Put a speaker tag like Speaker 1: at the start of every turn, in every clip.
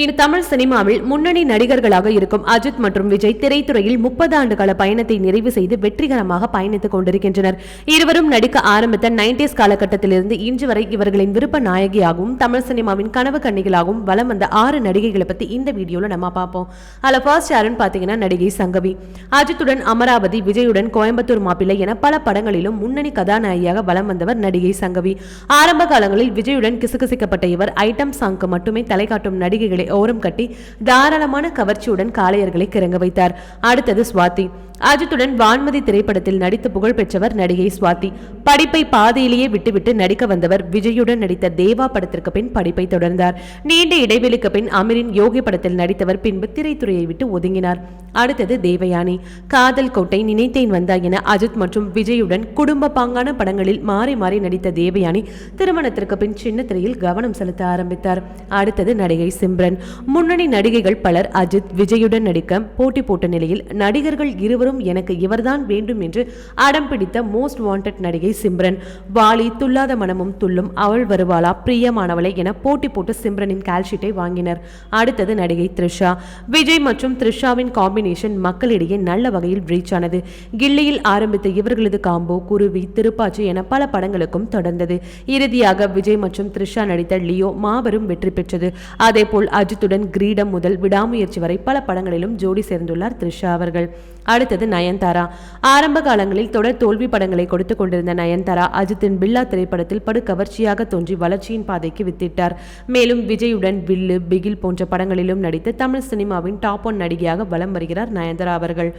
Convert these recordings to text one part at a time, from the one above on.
Speaker 1: இனி தமிழ் சினிமாவில் முன்னணி நடிகர்களாக இருக்கும் அஜித் மற்றும் விஜய் திரைத்துறையில் முப்பது ஆண்டு கால பயணத்தை நிறைவு செய்து வெற்றிகரமாக பயணித்துக் கொண்டிருக்கின்றனர். இருவரும் நடிக்க ஆரம்பித்த நைன்டிஸ் காலகட்டத்திலிருந்து இன்று வரை இவர்களின் விருப்ப நாயகியாகவும் தமிழ் சினிமாவின் கனவு கண்ணிகளாகவும் வலம் வந்த ஆறு நடிகைகளை பத்தி இந்த வீடியோல நம்ம பார்ப்போம். அல ஃபர்ஸ்ட் யாருன்னு பாத்தீங்கன்னா நடிகை சங்கவி. அஜித்துடன் அமராவதி விஜயுடன் கோயம்புத்தூர் மாப்பிள்ளை என பல படங்களிலும் முன்னணி கதாநாயகியாக வலம் வந்தவர் நடிகை சங்கவி. ஆரம்ப காலங்களில் விஜயுடன் கிசுகிசுக்கப்பட்ட இவர் ஐட்டம் சாங்க்கு மட்டுமே தலை காட்டும் நடிகைகளை ஓரம் கட்டி தாராளமான கவர்ச்சியுடன் காளையர்களை கிறங்க வைத்தார். அடுத்தது சுவாதி. அஜித்துடன் வான்மதி திரைப்படத்தில் நடித்து புகழ் பெற்றவர் நடிகை சுவாதி. படிப்பை பாதையிலேயே விட்டுவிட்டு நடிக்க வந்தவர் விஜயுடன் நடித்த தேவா படத்திற்கு பின் படிப்பை தொடர்ந்தார். நீண்ட இடைவெளிக்கு பின் அமீரின் யோகி படத்தில் நடித்தவர் பின்பு திரைத்துறையை விட்டு ஒதுங்கினார். அடுத்தது தேவயானி. காதல் கோட்டை நினைத்தேன் வந்தா என அஜித் மற்றும் விஜயுடன் குடும்ப பாங்கான படங்களில் மாறி மாறி நடித்த தேவயானி திருமணத்திற்கு பின் சின்ன திரையில் கவனம் செலுத்த ஆரம்பித்தார். அடுத்தது நடிகை சிம்ரன். முன்னணி நடிகைகள் பலர் அஜித் விஜயுடன் நடிக்க போட்டி போட்ட நிலையில் நடிகர்கள் இருவரும் எனக்கு இவர்தான் வேண்டும் என்று அடம் பிடித்த மோஸ்ட் வாண்டட் நடிகை சிம்ரன். வாலி துல்லாத மனமும் துள்ளும் அவள் வருவாளா பிரியமானவளை என போட்டி போட்டு சிம்ரனின் கால்ஷீட்டை வாங்கினர். அடுத்தது நடிகை த்ரிஷா. விஜய் மற்றும் த்ரிஷாவின் காம்பினேஷன் மக்களிடையே நல்ல வகையில் ரீச் ஆனது. கில்லியில் ஆரம்பித்த இவர்களது காம்போ குருவி திருப்பாச்சி என பல படங்களுக்கும் தொடர்ந்தது. இறுதியாக விஜய் மற்றும் த்ரிஷா நடித்த லியோ மாபெரும் வெற்றி பெற்றது. அதேபோல் அஜித் அஜித்துடன் கிரீடம் முதல் விடாமுயற்சி வரை பல படங்களிலும் ஜோடி சேர்ந்துள்ளார் த்ரிஷா அவர்கள். அடுத்தது நயன்தாரா. ஆரம்ப காலங்களில் தொடர் தோல்வி படங்களை கொடுத்து கொண்டிருந்த நயன்தாரா அஜித்தின் பில்லா திரைப்படத்தில் படு கவர்ச்சியாக தோன்றி வளர்ச்சியின் பாதைக்கு வித்திட்டார். மேலும் விஜயுடன் வில்லு பிகில் போன்ற படங்களிலும் நடித்து தமிழ் சினிமாவின் டாப் ஒன் நடிகையாக வலம் வருகிறார் நயன்தாரா அவர்கள்.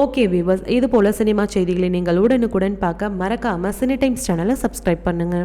Speaker 1: ஓகே விவர்ஸ் இது போல சினிமா செய்திகளை நீங்கள் உடனுக்குடன் பார்க்க மறக்காம சினி டைம்ஸ் சேனலை சப்ஸ்கிரைப் பண்ணுங்க.